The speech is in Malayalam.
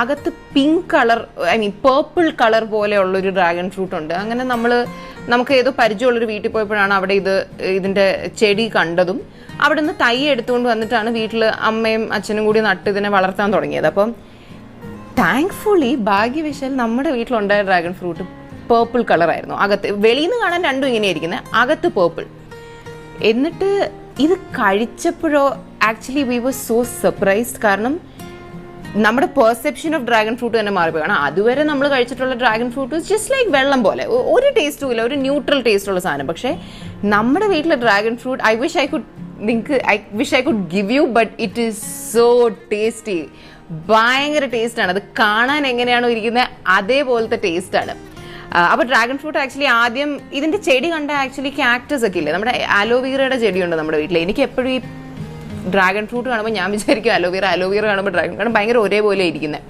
അകത്ത് pink colour I mean purple colour പോലെയുള്ളൊരു dragon fruit ഉണ്ട്. അങ്ങനെ നമ്മൾ നമുക്ക് ഏതോ പരിചയമുള്ളൊരു വീട്ടിൽ പോയപ്പോഴാണ് അവിടെ ഇത് ഇതിന്റെ ചെടി കണ്ടതും. അവിടെ നിന്ന് തൈ എടുത്തുകൊണ്ട് വന്നിട്ടാണ് വീട്ടിൽ അമ്മയും അച്ഛനും കൂടി നട്ട് ഇതിനെ വളർത്താൻ തുടങ്ങിയത്. അപ്പം താങ്ക്ഫുള്ളി ഭാഗ്യവശാൽ നമ്മുടെ വീട്ടിലുണ്ടായ ഡ്രാഗൺ ഫ്രൂട്ട് പേർപ്പിൾ കളറായിരുന്നു അകത്ത് വെളിയിൽ നിന്ന് കാണാൻ രണ്ടും ഇങ്ങനെയായിരിക്കുന്നത് അകത്ത് പേർപ്പിൾ എന്നിട്ട് ഇത് കഴിച്ചപ്പോഴോ actually we was so surprised കാരണം നമ്മുടെ പെർസെപ്ഷൻ ഓഫ് ഡ്രാഗൺ ഫ്രൂട്ട് തന്നെ മാറിപ്പോയി കാരണം അതുവരെ നമ്മൾ കഴിച്ചിട്ടുള്ള ഡ്രാഗൺ ഫ്രൂട്ട് ജസ്റ്റ് ലൈക്ക് വെള്ളം പോലെ. ഒരു ടേസ്റ്റും ഇല്ല. ഒരു ന്യൂട്രൽ ടേസ്റ്റ് ഉള്ള സാധനം. പക്ഷേ നമ്മുടെ വീട്ടിലെ dragon fruit I wish I could നിങ്ങൾക്ക് I wish I could give you but it is so tasty ഭയങ്കര ടേസ്റ്റാണ് അത് കാണാൻ എങ്ങനെയാണോ ഇരിക്കുന്നത് അതേപോലത്തെ ടേസ്റ്റാണ് അപ്പോൾ ഡ്രാഗൺ ഫ്രൂട്ട് ആക്ച്വലി ആദ്യം ഇതിന്റെ ചെടി കണ്ട ആക്ച്വലി കാക്ടസ് ഒക്കെ ഇല്ലേ? നമ്മുടെ അലോവീറയുടെ ചെടിയുണ്ട് നമ്മുടെ വീട്ടിൽ എനിക്ക് എപ്പോഴും ഈ ഡ്രാഗൺ ഫ്രൂട്ട് കാണുമ്പോൾ ഞാൻ വിചാരിക്കും അലോവീറ അലോവീറ കാണുമ്പോൾ ഡ്രാഗൺ കാരണം ഭയങ്കര ഒരേപോലെ ഇരിക്കുന്നത്